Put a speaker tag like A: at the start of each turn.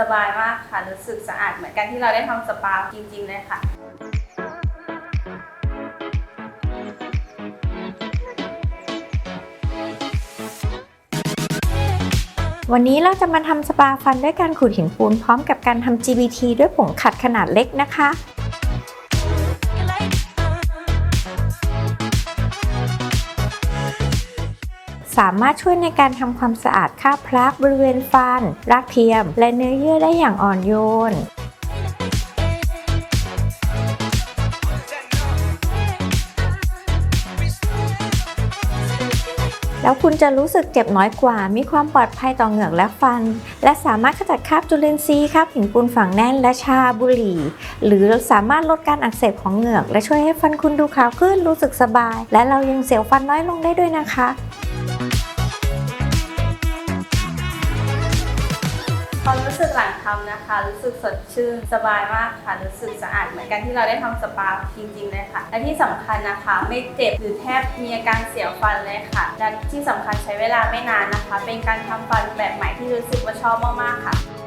A: สบายมากค่ะ รู้สึกสะอาดเหมือนกันที่เราได้ทำสปาจริงๆเลยค่ะ
B: วันนี้เราจะมาทำสปาฟันด้วยการขูดหินปูนพร้อมกับการทำ GBT ด้วยผงขัดขนาดเล็กนะคะ สามารถช่วยในการทำความสะอาดคราบพลักบริเวณฟัน รากเทียม และเนื้อเยื่อได้อย่างอ่อนโยนแล้วคุณจะรู้สึกเจ็บน้อยกว่า มีความปลอดภัยต่อเหงือกและฟัน และสามารถขจัดคราบจุลินทรีย์คราบหินปูนฝังแน่นและชาบุหรี่ หรือสามารถลดการอักเสบของเหงือก และช่วยให้ฟันคุณดูขาวขึ้น รู้สึกสบาย และเรายังเสียวฟันน้อยลงได้ด้วยนะคะ
A: ความรู้สึกหลังทำนะคะ รู้สึกสดชื่นสบายมากค่ะ รู้สึกสะอาดเหมือนกันที่เราได้ทำสปาจริงๆเลยค่ะ และที่สำคัญนะคะ ไม่เจ็บหรือแทบมีอาการเสียวฟันเลยค่ะ และที่สำคัญใช้เวลาไม่นานนะคะ เป็นการทำฟันแบบใหม่ที่รู้สึกว่าชอบมากๆค่ะ